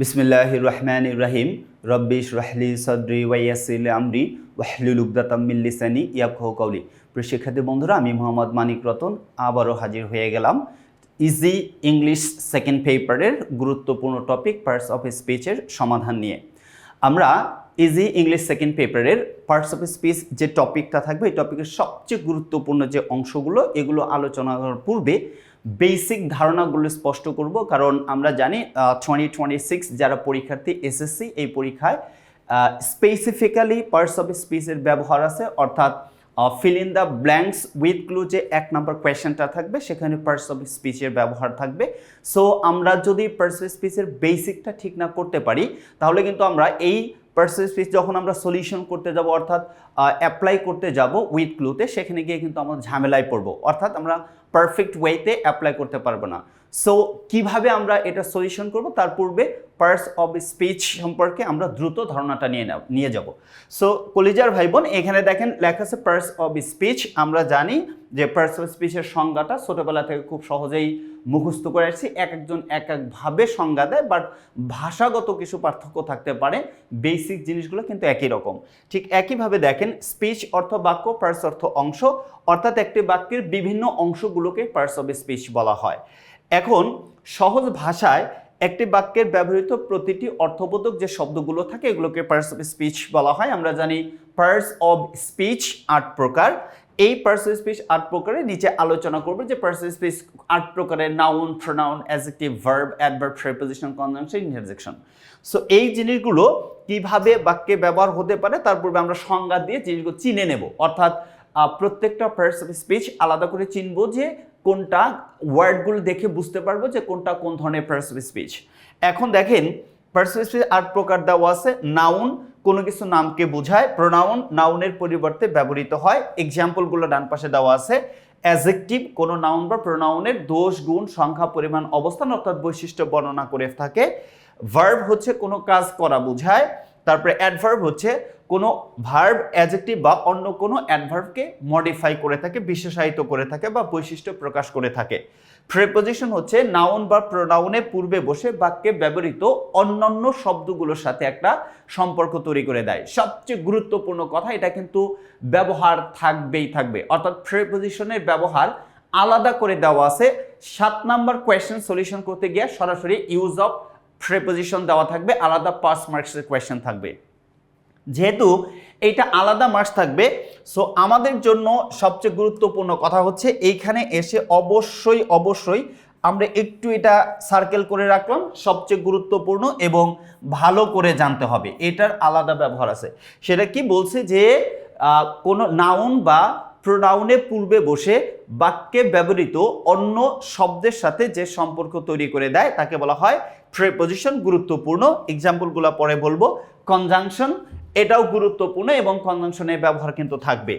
বিসমিল্লাহ রহমান রাহিম রব্বিশ রাহলি সদরি ওয়াইয়াসিল আমরি ওয়াহলুল উবদাতাম্মিল লিসানি ইয়াফকাহু কওলি। প্রিয় শিক্ষার্থী বন্ধুরা, আমি মোহাম্মদ মানিক রতন আবারও হাজির হয়ে গেলাম ইজি ইংলিশ সেকেন্ড পেপারের গুরুত্বপূর্ণ টপিক পার্টস অফ স্পিচের সমাধান নিয়ে। আমরা ইজি ইংলিশ সেকেন্ড পেপারের পার্টস অফ স্পিচ যে টপিকটা থাকবে, এই টপিকের সবচেয়ে গুরুত্বপূর্ণ যে অংশগুলো, এগুলো আলোচনা করার পূর্বে বেসিক ধারণাগুলো স্পষ্ট করব, কারণ আমরা জানি টোয়েন্টি টোয়েন্টি সিক্স যারা পরীক্ষার্থী এসএসসি এই পরীক্ষায় স্পেসিফিক্যালি পার্টস অফ স্পিচের ব্যবহার আছে, অর্থাৎ fill in the blanks with clue যে এক নম্বর কোয়েশ্চেনটা থাকবে, সেখানে পার্টস অফ স্পিচের ব্যবহার থাকবে। সো আমরা যদি পার্টস অফ স্পিচের বেসিকটা ঠিক না করতে পারি, তাহলে কিন্তু আমরা এই পার্টস অফ স্পিচ যখন আমরা সলিউশন করতে যাব, অর্থাৎ অ্যাপ্লাই করতে যাব উইথ ক্লুতে সেখানে গিয়ে কিন্তু আমরা ঝামেলায় পড়ব। অর্থাৎ, আমরা পারফেক্ট ওয়েতে অ্যাপ্লাই করতে পারব না। সো কীভাবে আমরা এটা সলিউশন করব? তার পূর্বে পার্স অফ স্পিচ সম্পর্কে আমরা দ্রুত ধারণাটা নিয়ে নিয়ে যাব। সো কলিজার ভাই বোন এখানে দেখেন লেখা আছে পার্স অফ স্পিচ আমরা জানি যে পার্স অফ স্পিচের সংজ্ঞাটা ছোটোবেলা থেকে খুব সহজেই মুখস্থ করে আসছি। এক একজন এক একভাবে সংজ্ঞা দেয় বাট ভাষাগত কিছু পার্থক্য থাকতে পারে। বেসিক জিনিসগুলো কিন্তু একই রকম। ঠিক একইভাবে দেখেন স্পিচ অর্থ বাক্য পার্স অর্থ অংশ। অর্থাৎ একটি বাক্যের বিভিন্ন অংশগুলোকে পার্টস অফ স্পিচ বলা হয়। এখন সহজ ভাষায় একটি বাক্যের ব্যবহৃত প্রতিটি অর্থবোধক যে শব্দগুলো থাকে, এগুলোকে পার্টস অফ স্পিচ বলা হয়। আমরা জানি পার্টস অফ স্পিচ আট প্রকার। এই পার্টস অফ স্পিচ আট প্রকারের নিচে আলোচনা করব যে পার্টস অফ স্পিচ আট প্রকারের noun pronoun adjective verb adverb preposition conjunction interjection so এই জিনিসগুলো কীভাবে বাক্যে ব্যবহার হতে পারে, তার পূর্বে আমরা সংজ্ঞা দিয়ে জিনিসগুলো চিনে নেব। অর্থাৎ প্রত্যেকটা পার্টস অফ স্পিচ আলাদা করে চিনবো যে কোনটা ওয়ার্ডগুলো দেখে বুঝতে পারব যে কোনটা কোন ধরনের পার্টস অফ স্পিচ এখন দেখেন পার্টস অফ স্পিচ আট প্রকার দেওয়া আছে নাউন কোনো কিছু নামকে বোঝায় প্রোনাউন নাউনের পরিবর্তে ব্যবহৃত হয়। এক্সাম্পলগুলো ডান পাশে দেওয়া আছে অ্যাজেক্টিভ কোনো নাউন বা প্রোনাউনের দোষ, গুণ, সংখ্যা, পরিমাণ, অবস্থান অর্থাৎ বৈশিষ্ট্য বর্ণনা করে থাকে। ভার্ব হচ্ছে কোনো কাজ করা বোঝায় তারপরে অ্যাডভার্ব হচ্ছে কোনো ভার্ব অ্যাজেক্টিভ বা অন্য কোনো অ্যাডভার্বকে মডিফাই করে থাকে, বিশেষায়িত করে থাকে বা বৈশিষ্ট্য প্রকাশ করে থাকে। প্রেপোজিশন হচ্ছে নাউন বা প্রোনাউনে পূর্বে বসে বাক্যে ব্যবহৃত অন্যান্য শব্দগুলোর সাথে একটা সম্পর্ক তৈরি করে দেয়। সবচেয়ে গুরুত্বপূর্ণ কথা, এটা কিন্তু ব্যবহার থাকবেই থাকবে। অর্থাৎ প্রেপোজিশনের ব্যবহার আলাদা করে দেওয়া আছে। সাত নাম্বার কোয়েশ্চেন সলিউশন করতে গিয়ে সরাসরি ইউজ অফ প্রেপোজিশন দেওয়া থাকবে, আলাদা পাস মার্কসের কোয়েশ্চেন থাকবে। যেহেতু এইটা আলাদা মার্কস থাকবে সো আমাদের জন্য সবচেয়ে গুরুত্বপূর্ণ কথা হচ্ছে, এইখানে এসে অবশ্যই অবশ্যই আমরা একটু এটা সার্কেল করে রাখলাম, সবচেয়ে গুরুত্বপূর্ণ এবং ভালো করে জানতে হবে। এটার আলাদা ব্যবহার আছে। সেটা কি বলছে যে কোনো নাউন বা প্রোনাউনে পূর্বে বসে বাক্যে ব্যবহৃত অন্য শব্দের সাথে যে সম্পর্ক তৈরি করে দেয়, তাকে বলা হয় প্রেপোজিশন গুরুত্বপূর্ণ। এক্সাম্পলগুলো পরে বলব। কনজাংশন এটাও গুরুত্বপূর্ণ এবং কনজাংশনের ব্যবহার কিন্তু থাকবে।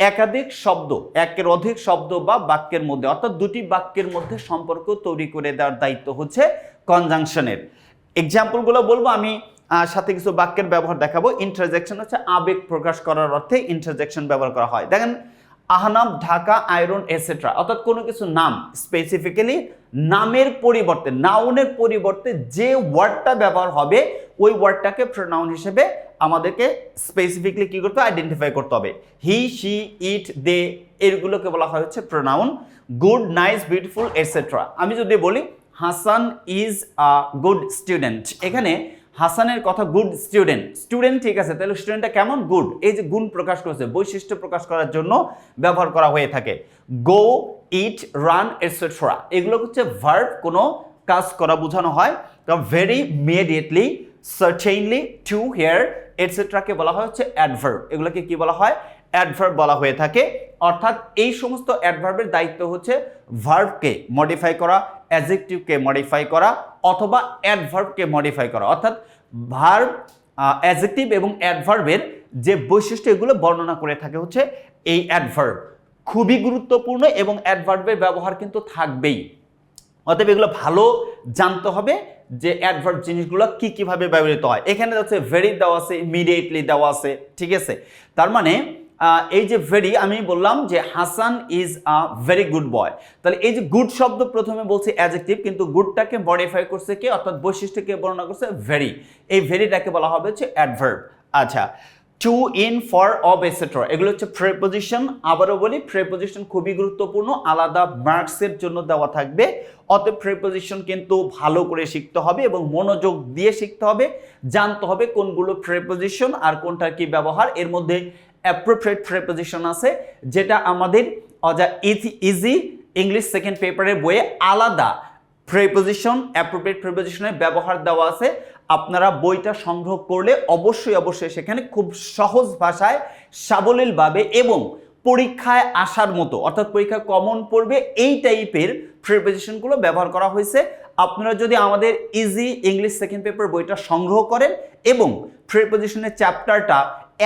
একাধিক শব্দ, একের অধিক শব্দ বা বাক্যের মধ্যে, অর্থাৎ দুটি বাক্যের মধ্যে সম্পর্ক তৈরি করে দেওয়ার দায়িত্ব হচ্ছে কনজাংশনের এক্সাম্পলগুলো বলব, আমি সাথে কিছু বাক্যের ব্যবহার দেখাবো। ইন্টারজেকশন হচ্ছে আবেগ প্রকাশ করার অর্থে ইন্টারজেকশন ব্যবহার করা হয়। দেখেন আহনাম, ঢাকা, আয়রন এসেট্রা অর্থাৎ কোনো কিছু নাম স্পেসিফিক্যালি নামের পরিবর্তে নাউনের পরিবর্তে যে ওয়ার্ডটা ব্যবহার হবে, ওই ওয়ার্ডটাকে প্রোনাউন হিসেবে আমাদেরকে স্পেসিফিকলি কী করতে হবে? আইডেন্টিফাই করতে হবে। হি শি ইট দে এরগুলোকে বলা হয় হচ্ছে pronoun good nice beautiful etcetera আমি যদি বলি Hasan is a good student এখানে হাসানের কথা গুড স্টুডেন্ট স্টুডেন্ট ঠিক আছে, তাহলে স্টুডেন্টটা কেমন? গুড এই যে গুণ প্রকাশ করেছে, বৈশিষ্ট্য প্রকাশ করার জন্য ব্যবহার করা হয়ে থাকে। গো ইট রান এটসেট্রা এগুলো হচ্ছে ভার্ব কোনো কাজ করা বোঝানো হয়। Very immediately certainly too here এটসেট্রাকে বলা হয় হচ্ছে অ্যাডভার্ব এগুলোকে কি বলা হয়? অ্যাডভার্ব বলা হয়ে থাকে। অর্থাৎ এই সমস্ত অ্যাডভার্বের দায়িত্ব হচ্ছে ভার্বকে মডিফাই করা অ্যাজেক্টিভকে মডিফাই করা অথবা অ্যাডভার্বকে মডিফাই করা। অর্থাৎ ভার্ব অ্যাজেক্টিভ এবং অ্যাডভার্বের যে বৈশিষ্ট্য, এগুলো বর্ণনা করে থাকে হচ্ছে এই অ্যাডভার্ব খুবই গুরুত্বপূর্ণ এবং অ্যাডভার্বের ব্যবহার কিন্তু থাকবেই। অতএব এগুলো ভালো জানতে হবে যে অ্যাডভার্ব জিনিসগুলো কি কীভাবে ব্যবহৃত হয়। এখানে হচ্ছে ভেরি দেওয়া আছে ইমিডিয়েটলি দেওয়া আছে, ঠিক আছে? তার মানে এই যে ভেরি আমি বললাম যে Hasan is a very good boy তাহলে এই যে গুড শব্দ প্রথমে বলছি অ্যাজেক্টিভ কিন্তু গুডটাকে মডিফাই করছে কি? অর্থাৎ বৈশিষ্ট্যকে বর্ণনা করছে ভেরি এই ভেরিটাকে বলা হবে হচ্ছে অ্যাডভার্ব আচ্ছা to in for of etcetera এগুলো হচ্ছে প্রেপোজিশন আবারও বলি প্রেপোজিশন খুবই গুরুত্বপূর্ণ, আলাদা মার্কসের জন্য দেওয়া থাকবে। অতএব প্রেপোজিশন কিন্তু ভালো করে শিখতে হবে এবং মনোযোগ দিয়ে শিখতে হবে। জানতে হবে কোনগুলো প্রেপোজিশন আর কোনটার কি ব্যবহার। এর মধ্যে অ্যাপ্রোপ্রিয়েট প্রেপোজিশন আছে, যেটা আমাদের অজা ইজি ইংলিশ সেকেন্ড পেপারের বইয়ে আলাদা প্রেপোজিশন অ্যাপ্রোপ্রিয়েট প্রেপোজিশনের ব্যবহার দেওয়া আছে। আপনারা বইটা সংগ্রহ করলে অবশ্যই অবশ্যই সেখানে খুব সহজ ভাষায় সাবলীলভাবে এবং পরীক্ষায় আসার মতো, অর্থাৎ পরীক্ষায় কমন পড়বে, এই টাইপের প্রিপোজিশনগুলো ব্যবহার করা হয়েছে। আপনারা যদি আমাদের ইজি ইংলিশ সেকেন্ড পেপার বইটা সংগ্রহ করেন এবং প্রিপোজিশনের চ্যাপ্টারটা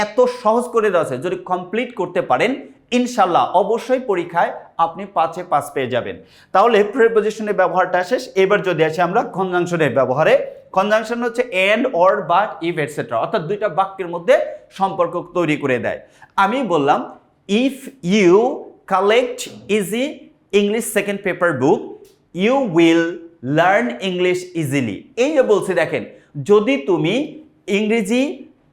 এত সহজ করে দেওয়া আছে। যদি কমপ্লিট করতে পারেন, ইনশাল্লাহ অবশ্যই পরীক্ষায় আপনি পাঁচে পাঁচ পেয়ে যাবেন। তাহলে প্রিপোজিশনের ব্যবহারটা শেষ। এবার যদি আসি আমরা কনজাংশনের ব্যবহারে। কনজাংশন হচ্ছে and or but if etcetera অর্থাৎ দুইটা বাক্যের মধ্যে সম্পর্ক তৈরি করে দেয়। আমি বললাম if you collect easy English second paper book you will learn English easily এই যে বলছি দেখেন, যদি তুমি ইংরেজি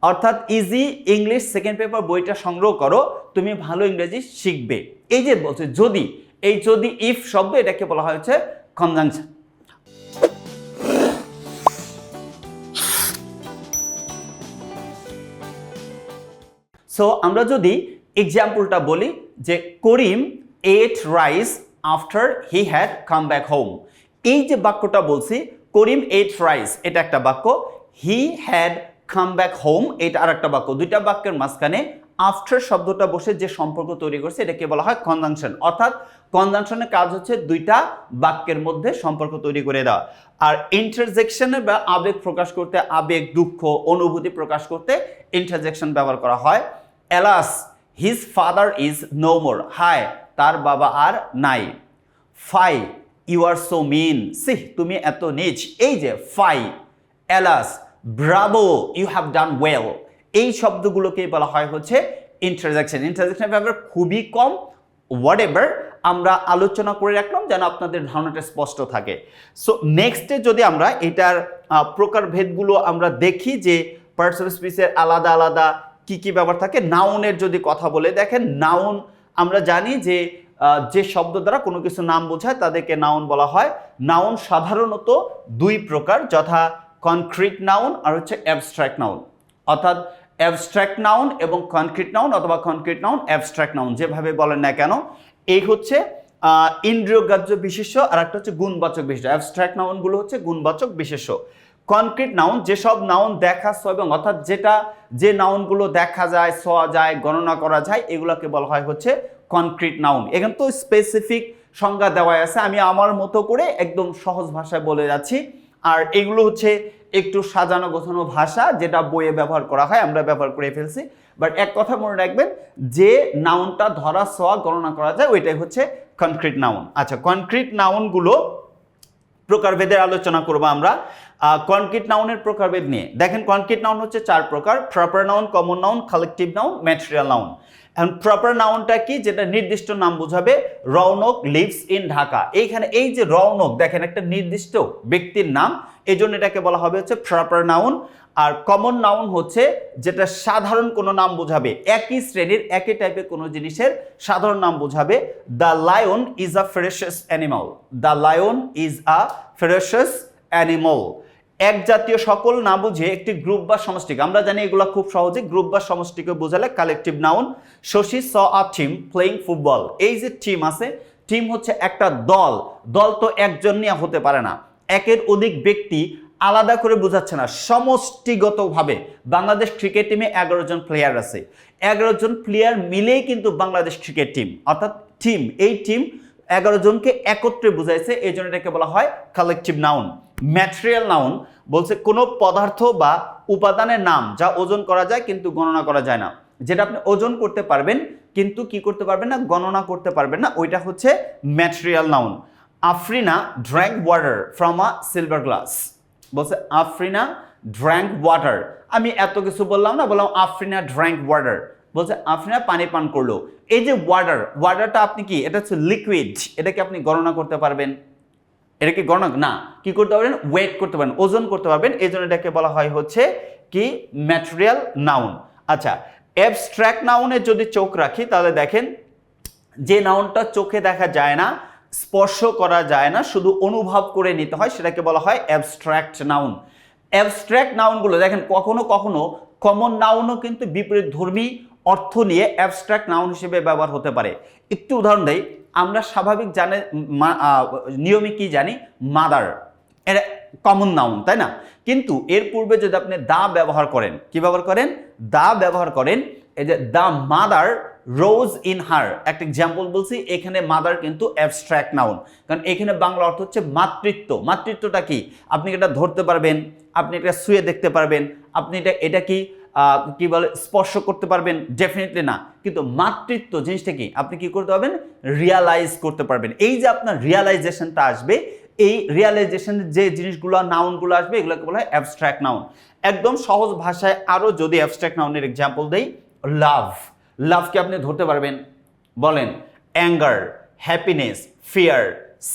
অর্থাৎ ইজি ইংলিশ সেকেন্ড পেপার বইটা সংগ্রহ করো, তুমি ভালো ইংরেজি শিখবে। এই যে বলছে যদি, এই যদি ইফ শব্দ এটাকে বলা হয়েছে কনজাংশন সো আমরা যদি এক্সাম্পলটা বলি যে Karim ate rice after he had come back home এই যে বাক্যটা বলছি, করিম এট রাইস এটা একটা বাক্য। He had come back home এটা আর একটা বাক্য। দুইটা বাক্যের মাঝখানে আফটার শব্দটা বসে যে সম্পর্ক তৈরি করছে, এটাকে বলা হয় কনজাংশন অর্থাৎ কনজাংশনের কাজ হচ্ছে দুইটা বাক্যের মধ্যে সম্পর্ক তৈরি করে দেওয়া। আর ইন্টারজেকশনে বা আবেগ প্রকাশ করতে, আবেগ, দুঃখ, অনুভূতি প্রকাশ করতে ইন্টারজেকশন ব্যবহার করা হয়। Alas his father is no more হায়, তার বাবা আর নাই। Fie you are so mean সিহ, তুমি এত নিচ এই যে, fie, alas bravo you have done well এই শব্দগুলোকে বলা হয় হচ্ছে ইন্টারজেকশন ইন্টারজেকশন ব্যবহার খুবই কম। হোয়াট এভার আমরা আলোচনা করে রাখলাম যেন আপনাদের ধারণাটা স্পষ্ট থাকে। সো নেক্সটে যদি আমরা এটার প্রকারভেদগুলো আমরা দেখি যে পার্টস অফ আলাদা আলাদা কি কি ব্যাপার থাকে নাউনের যদি কথা বলে দেখেন নাউন আমরা জানি যে যে শব্দ দ্বারা কোনো কিছু নাম বোঝায় তাদেরকে নাউন বলা হয়। নাউন সাধারণত দুই প্রকার, যথা কনক্রিট নাউন আর হচ্ছে অ্যাবস্ট্রাক্ট নাউন অর্থাৎ অ্যাবস্ট্রাক্ট নাউন এবং কনক্রিট নাউন অথবা কনক্রিট নাউন অ্যাবস্ট্রাক্ট নাউন যেভাবে বলেন না কেন, এই হচ্ছে ইন্দ্রিয়গ্রাহ্য বিশেষ্য আর একটা হচ্ছে গুণবাচক বিশেষ্য। অ্যাবস্ট্রাক্ট নাউনগুলো হচ্ছে গুণবাচক বিশেষ্য। কনক্রিট নাউন যেসব নাউন দেখা এবং অর্থাৎ যেটা, যে নাউনগুলো দেখা যায় ছোঁয়া যায়, গণনা করা যায়, এগুলোকে বলা হয় হচ্ছে কনক্রিট নাউন এখানে তো স্পেসিফিক সংজ্ঞা দেওয়া আছে। আমি আমার মতো করে একদম সহজ ভাষায় বলে যাচ্ছি। আর এগুলো হচ্ছে একটু সাজানো গোছানো ভাষা যেটা বইয়ে ব্যবহার করা হয়, আমরা ব্যবহার করে ফেলছি। বাট এক কথা মনে রাখবেন, যে নাউনটা ধরা ছোঁয়া গণনা করা যায়, ওইটাই হচ্ছে কনক্রিট নাউন আচ্ছা কনক্রিট নাউনগুলো প্রকারভেদের আলোচনা করব আমরা। কনক্রিট নাউনের প্রকারভেদ নিয়ে। দেখেন কনক্রিট নাউন হচ্ছে চার প্রকার proper noun common noun collective noun material noun এখন প্রপার নাউনটা কি? যেটা নির্দিষ্ট নাম বোঝাবে রৌনক লিভস ইন ঢাকা। এইখানে এই যে রৌনক দেখেন একটা নির্দিষ্ট ব্যক্তির নাম এই জন্য এটাকে বলা হবে হচ্ছে প্রপার নাউন আর কমন নাউন হচ্ছে যেটা সাধারণ কোনো নাম বোঝাবে, একই শ্রেণির, একই টাইপের কোনো জিনিসের সাধারণ নাম বোঝাবে। The lion is a ferocious animal the lion is a ferocious animal এক জাতীয় সকল না বুঝে একটি গ্রুপ বা সমষ্টিকে। আমরা জানি এগুলো খুব সহজে গ্রুপ বা সমষ্টিকে বোঝালে collective noun Shashi, saw a team playing football এই যে টিম আছে টিম হচ্ছে একটা দল। দল তো একজন নিয়ে হতে পারে না। একের অধিক ব্যক্তি আলাদা করে বোঝাচ্ছে না। সমষ্টিগতভাবে বাংলাদেশ ক্রিকেট টিমে এগারো জন প্লেয়ার আছে। এগারো জন প্লেয়ার মিলেই কিন্তু বাংলাদেশ ক্রিকেট টিম অর্থাৎ টিম এই টিম এগারো জনকে একত্রে বুঝাইছে, এই জন্য এটাকে বলা হয় কালেকটিভ নাউন ম্যাটেরিয়াল নাউন বলছে কোনো পদার্থ বা উপাদানের নাম যা ওজন করা যায় কিন্তু গণনা করা যায় না। যেটা আপনি ওজন করতে পারবেন কিন্তু কি করতে পারবেন না, গণনা করতে পারবেন না, ওইটা হচ্ছে material noun Afrina drank water from a silver glass বলছে আফ্রিনা ড্র্যাঙ্ক ওয়াটার আমি এত কিছু বললাম না, বললাম আফ্রিনা ড্র্যাঙ্ক ওয়াটার বলছে আফরিনা পানি পান করল। এই যে ওয়াটার ওয়াটারটা আপনি কি, এটা হচ্ছে লিকুইড এটাকে আপনি গণনা করতে পারবেন। এটা কি গণনা না। কি করতে পারবেন? ওয়েট করতে পারবেন, ওজন করতে পারবেন। এই জন্য এটাকে বলা হয় হচ্ছে কি? ম্যাটেরিয়াল নাউন আচ্ছা অ্যাবস্ট্রাক্ট নাউনে যদি চোখ রাখি, তাহলে দেখেন, যে নাউনটা চোখে দেখা যায় না, স্পর্শ করা যায় না, শুধু অনুভব করে নিতে হয়, সেটাকে বলা হয় অ্যাবস্ট্র্যাক্ট নাউন অ্যাবস্ট্র্যাক্ট নাউনগুলো দেখেন, কখনো কখনো কমন নাউনও কিন্তু বিপরীত ধর্মী অর্থ নিয়ে অ্যাবস্ট্রাক্ট নাউন হিসেবে ব্যবহার হতে পারে। একটু উদাহরণ দেই, আমরা স্বাভাবিক জানে নিয়মে কি জানি? মাদার এটা কমন নাউন তাই না? কিন্তু এর পূর্বে যদি আপনি দা ব্যবহার করেন, কি ব্যবহার করেন? দা ব্যবহার করেন, এই যে the mother rose in her একটা এক্সাম্পল বলছি, এখানে মাদার কিন্তু অ্যাবস্ট্রাক্ট নাউন কারণ এখানে বাংলা অর্থ হচ্ছে মাতৃত্ব। মাতৃত্বটা কি? আপনি এটা ধরতে পারবেন, আপনি এটা শুয়ে দেখতে পারবেন, আপনি এটা এটা কি? কি বলে, স্পর্শ করতে পারবেন? ডেফিনেটলি না। কিন্তু মাতৃত্ব জিনিসটা কি? আপনি কি করতে পারবেন? রিয়ালাইজ করতে পারবেন। এই যে আপনার রিয়ালাইজেশনটা আসবে, এই রিয়ালাইজেশনের যে জিনিসগুলো নাউনগুলো আসবে, এগুলোকে বলা হয় অ্যাবস্ট্রাক্ট নাউন একদম সহজ ভাষায় আরও যদি অ্যাবস্ট্রাক্ট নাউনের এক্সাম্পল দেই লাভ লাভকে আপনি ধরতে পারবেন। বলেন anger happiness fear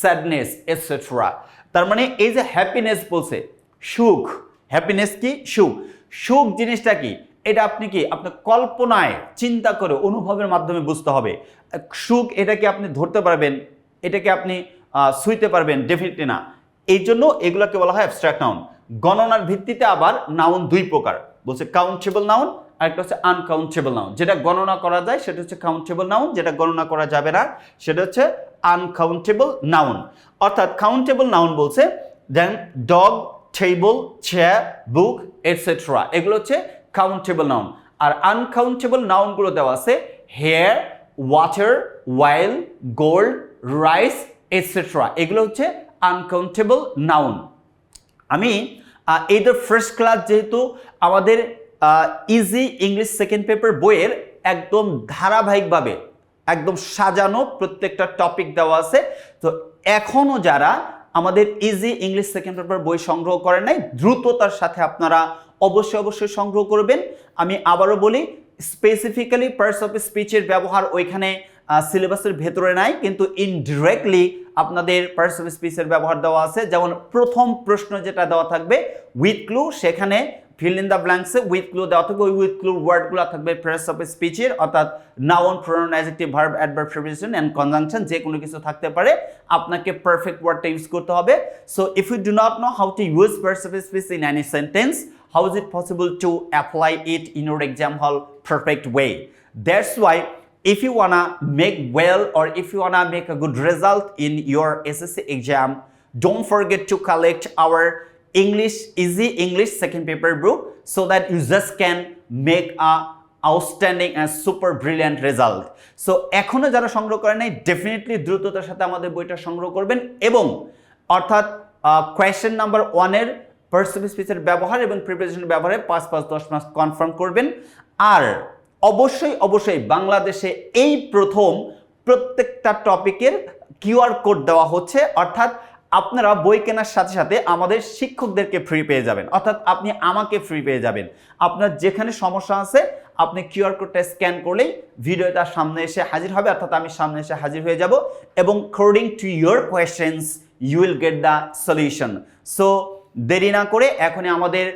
sadness etcetera তার মানে এই যে হ্যাপিনেস বলছে, সুখ। হ্যাপিনেস কি? সুখ। সুখ জিনিসটা কি? এটা আপনি কি আপনার কল্পনায় চিন্তা করে অনুভবের মাধ্যমে বুঝতে হবে। সুখ এটাকে আপনি ধরতে পারবেন, এটাকে আপনি ছুঁইতে পারবেন ডেফিনেটলি না। এই জন্য এগুলোকে বলা হয় অ্যাবস্ট্রাক্ট নাউন গণনার ভিত্তিতে আবার নাউন দুই প্রকার। বলছে কাউন্টেবল নাউন আরেকটা হচ্ছে আনকাউন্টেবল নাউন যেটা গণনা করা যায়, সেটা হচ্ছে কাউন্টেবল নাউন যেটা গণনা করা যাবে না, সেটা হচ্ছে আনকাউন্টেবল নাউন অর্থাৎ কাউন্টেবল নাউন বলছে then dog table chair book etcetera এগুলো হচ্ছে কাউন্টেবল নাউন আর আনকাউন্টেবল নাউনগুলো দেওয়া আছে hair water oil gold rice etcetera এগুলো হচ্ছে আনকাউন্টেবল নাউন আমি এইটার ফার্স্ট ক্লাস যেহেতু আমাদের ইজি ইংলিশ সেকেন্ড পেপার বইয়ের একদম ধারাবাহিকভাবে, একদম সাজানো প্রত্যেকটা টপিক দেওয়া আছে। তো এখনও যারা আমাদের ইজি ইংলিশ সেকেন্ড পেপার বই সংগ্রহ করেন নাই দ্রুততার সাথে আপনারা অবশ্যই অবশ্যই সংগ্রহ করবেন। আমি আবারও বলি স্পেসিফিক্যালি পার্স অফ স্পিচের ব্যবহার ওইখানে সিলেবাসের ভেতরে নাই, কিন্তু ইনডিরেক্টলি আপনাদের পার্স অফ স্পিচের ব্যবহার দেওয়া আছে। যেমন প্রথম প্রশ্ন যেটা দেওয়া থাকবে উইথ ক্লু সেখানে ফিল ইন দ্য ব্ল্যাঙ্কসে উইথ ক্লু দেওয়া থাকবে ওই উইথ ক্লু ওয়ার্ডগুলো থাকবে পার্টস অফ স্পিচের অর্থাৎ noun pronoun adjective verb adverb preposition and conjunction যে কোনো কিছু থাকতে পারে, আপনাকে পারফেক্ট ওয়ার্ডটা ইউজ করতে হবে। So if you do not know how to use parts of speech in any sentence how is it possible to apply it in your exam hall perfect way? That's why, if you wanna make well or if you wanna make a good result in your ssc exam, don't forget to collect our english, easy english second paper book so that you just can make a outstanding and super brilliant result so এখনও যারা সংগ্রহ করে নাই definitely দ্রুততার সাথে আমাদের বইটা সংগ্রহ করবেন এবং অর্থাৎ কোয়েশ্চেন নাম্বার ওয়ানের পার্সোনাল স্পিচের ব্যবহার এবং প্রিপারেশনের ব্যবহারে পাঁচ পাঁচ, দশ মাস কনফার্ম করবেন। আর অবশ্যই অবশ্যই বাংলাদেশে এই প্রথম প্রত্যেকটা টপিকের কিউআর কোড দেওয়া হচ্ছে, অর্থাৎ আপনারা বই কেনার সাথে সাথে আমাদের শিক্ষকদেরকে ফ্রি পেয়ে যাবেন। অর্থাৎ আপনি আমাকে ফ্রি পেয়ে যাবেন। আপনার যেখানে সমস্যা আছে, আপনি কিউআর কোডটা স্ক্যান করলেই ভিডিওটা সামনে এসে হাজির হবে। অর্থাৎ আমি সামনে এসে হাজির হয়ে যাব এবং according to your questions you will get the solution so দেরি না করে এখনই আমাদের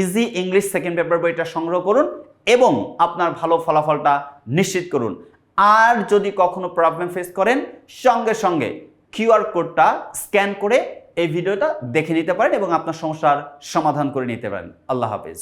ইজি ইংলিশ সেকেন্ড পেপার বইটা সংগ্রহ করুন এবং আপনার ভালো ফলাফলটা নিশ্চিত করুন। আর যদি কখনো প্রবলেম ফেস করেন, সঙ্গে সঙ্গে কিউআর কোডটা স্ক্যান করে এই ভিডিওটা দেখে নিতে পারেন এবং আপনার সমস্যার সমাধান করে নিতে পারেন। আল্লাহ হাফিজ।